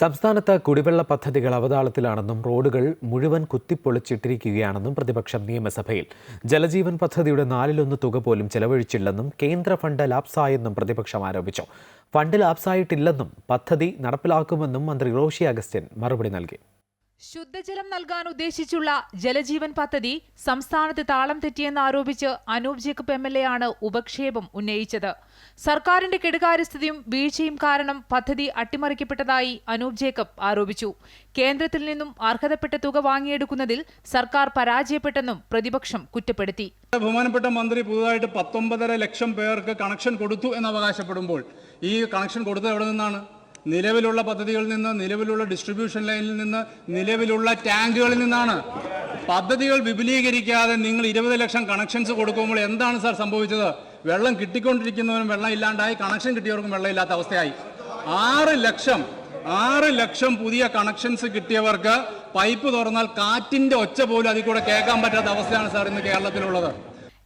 സംസ്ഥാനത്ത് കുടിവെള്ള പദ്ധതികൾ അവതാളത്തിലാണെന്നും റോഡുകൾ മുഴുവൻ കുത്തിപ്പൊളിച്ചിട്ടിരിക്കുകയാണെന്നും പ്രതിപക്ഷം നിയമസഭയിൽ. ജലജീവൻ പദ്ധതിയുടെ നാലിലൊന്ന് തുക പോലും ചെലവഴിച്ചില്ലെന്നും കേന്ദ്ര ഫണ്ട് ലാപ്സായെന്നും പ്രതിപക്ഷം ആരോപിച്ചു. ഫണ്ട് ലാപ്സായിട്ടില്ലെന്നും പദ്ധതി നടപ്പിലാക്കുമെന്നും മന്ത്രി റോഷി അഗസ്റ്റ്യൻ മറുപടി നൽകി. ശുദ്ധജലം നൽകാൻ ഉദ്ദേശിച്ചുള്ള ജലജീവൻ പദ്ധതി സംസ്ഥാനത്ത് താളം തെറ്റിയെന്ന് ആരോപിച്ച് Anoop Jacob M L A ആണ് ഉപക്ഷേപം ഉന്നയിച്ചത്. സർക്കാരിന്റെ കെടുകാര്യസ്ഥതയും വീഴ്ചയും കാരണം പദ്ധതി അട്ടിമറിക്കപ്പെട്ടതായി അനൂപ് ജേക്കബ് ആരോപിച്ചു. കേന്ദ്രത്തിൽ നിന്നും അർഹതപ്പെട്ട തുക വാങ്ങിയെടുക്കുന്നതിൽ സർക്കാർ പരാജയപ്പെട്ടെന്നും പ്രതിപക്ഷം കുറ്റപ്പെടുത്തി. ബഹുമാനപ്പെട്ട മന്ത്രി പുതുതായിട്ട് പത്തൊമ്പതര ലക്ഷം പേർക്ക് കണക്ഷൻ കൊടുത്തു എന്ന് അവകാശപ്പെടുമ്പോൾ ഈ കണക്ഷൻ കൊടുത്തത് എവിടെ നിന്നാണ്? നിലവിലുള്ള പദ്ധതികളിൽ നിന്ന് നിലവിലുള്ള ഡിസ്ട്രിബ്യൂഷൻ ലൈനിൽ നിന്ന് നിലവിലുള്ള ടാങ്കുകളിൽ നിന്നാണ്. പദ്ധതികൾ വിപുലീകരിക്കാതെ നിങ്ങൾ ഇരുപത് ലക്ഷം കണക്ഷൻസ് കൊടുക്കുമ്പോൾ എന്താണ് സാർ സംഭവിച്ചത്? വെള്ളം കിട്ടിക്കൊണ്ടിരിക്കുന്നവനും വെള്ളം ഇല്ലാണ്ടായി കണക്ഷൻ കിട്ടിയവർക്കും വെള്ളമില്ലാത്ത അവസ്ഥയായി. ആറ് ലക്ഷം ആറ് ലക്ഷം പുതിയ കണക്ഷൻസ് കിട്ടിയവർക്ക് പൈപ്പ് തുറന്നാൽ കാറ്റിന്റെ ഒച്ച പോലും അതിൽ കൂടെ കേൾക്കാൻ പറ്റാത്ത അവസ്ഥയാണ് സാർ ഇന്ന് കേരളത്തിലുള്ളത്.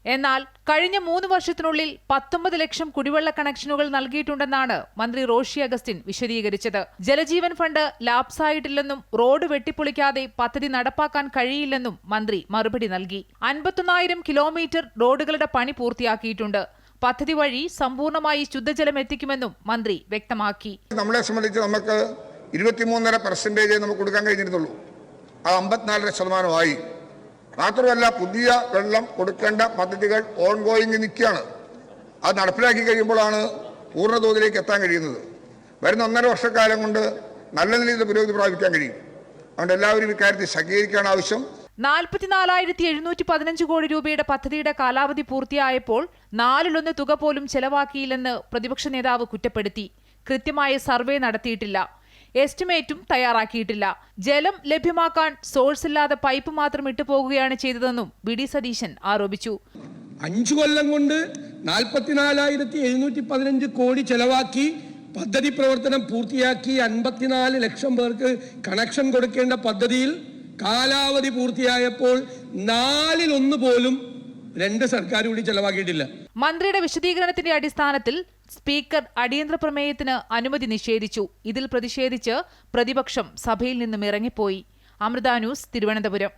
എന്നാൽ കഴിഞ്ഞ മൂന്ന് വർഷത്തിനുള്ളിൽ പത്തൊമ്പത് ലക്ഷം കുടിവെള്ള കണക്ഷനുകൾ നൽകിയിട്ടുണ്ടെന്നാണ് മന്ത്രി റോഷി അഗസ്റ്റിൻ വിശദീകരിച്ചത്. ജലജീവൻ ഫണ്ട് ലാപ്സായിട്ടില്ലെന്നും റോഡ് വെട്ടിപ്പൊളിക്കാതെ പദ്ധതി നടപ്പാക്കാൻ കഴിയില്ലെന്നും മന്ത്രി മറുപടി നൽകി. അൻപത്തൊന്നായിരം കിലോമീറ്റർ റോഡുകളുടെ പണി പൂർത്തിയാക്കിയിട്ടുണ്ട്. പദ്ധതി വഴി സമ്പൂർണമായി ശുദ്ധജലം എത്തിക്കുമെന്നും മന്ത്രി വ്യക്തമാക്കി. നമ്മളെ സംബന്ധിച്ച് നമുക്ക് ഇരുപത്തിമൂന്നര പെർസെന്റേജ് നമുക്ക് കൊടുക്കാൻ കഴിഞ്ഞിരുന്നുള്ളൂ. അത് അമ്പത്തിനാലര ശതമാനമായി. മാത്രമല്ല പുതിയ വെള്ളം കൊടുക്കേണ്ട പദ്ധതികൾ ഓൺ ഗോയിങ് നിൽക്കുകയാണ്. അത് നടപ്പിലാക്കി കഴിയുമ്പോഴാണ് പൂർണതോതിലേക്ക് എത്താൻ കഴിയുന്നത്. വരുന്ന ഒന്നര വർഷക്കാലം കൊണ്ട് നല്ല നിലയിൽ പുരോഗതി പ്രാപിക്കാൻ കഴിയും. അതുകൊണ്ട് എല്ലാവരും ഇക്കാര്യത്തിൽ സഹകരിക്കാൻ ആവശ്യം. നാൽപ്പത്തിനാലായിരത്തി എഴുന്നൂറ്റി പതിനഞ്ച് കോടി രൂപയുടെ പദ്ധതിയുടെ കാലാവധി പൂർത്തിയായപ്പോൾ നാലിലൊന്ന് തുക പോലും ചെലവാക്കിയില്ലെന്ന് പ്രതിപക്ഷ നേതാവ് കുറ്റപ്പെടുത്തി. കൃത്യമായ സർവേ നടത്തിയിട്ടില്ല. എസ്റ്റിമേറ്റും തയ്യാറാക്കിയിട്ടില്ല. ജലം ലഭ്യമാക്കാൻ സോഴ്സ് ഇല്ലാതെ പൈപ്പ് മാത്രം ഇട്ടുപോകുകയാണ് ചെയ്തതെന്നും വി ഡി സതീശൻ ആരോപിച്ചു. അഞ്ചു കൊല്ലം കൊണ്ട് നാൽപ്പത്തിനാലായിരത്തി എഴുന്നൂറ്റി പതിനഞ്ച് കോടി ചെലവാക്കി പദ്ധതി പ്രവർത്തനം പൂർത്തിയാക്കി അൻപത്തിനാല് ലക്ഷം പേർക്ക് കണക്ഷൻ കൊടുക്കേണ്ട പദ്ധതിയിൽ കാലാവധി പൂർത്തിയായപ്പോൾ നാലിലൊന്ന് പോലും രണ്ട് സർക്കാർ കൂടി ചെലവാക്കിയിട്ടില്ല. മന്ത്രിയുടെ വിശദീകരണത്തിന്റെ അടിസ്ഥാനത്തിൽ സ്പീക്കർ അടിയന്തര പ്രമേയത്തിന് അനുമതി നിഷേധിച്ചു. ഇതിൽ പ്രതിഷേധിച്ച് പ്രതിപക്ഷം സഭയിൽ നിന്നും ഇറങ്ങിപ്പോയി. അമൃത ന്യൂസ് തിരുവനന്തപുരം.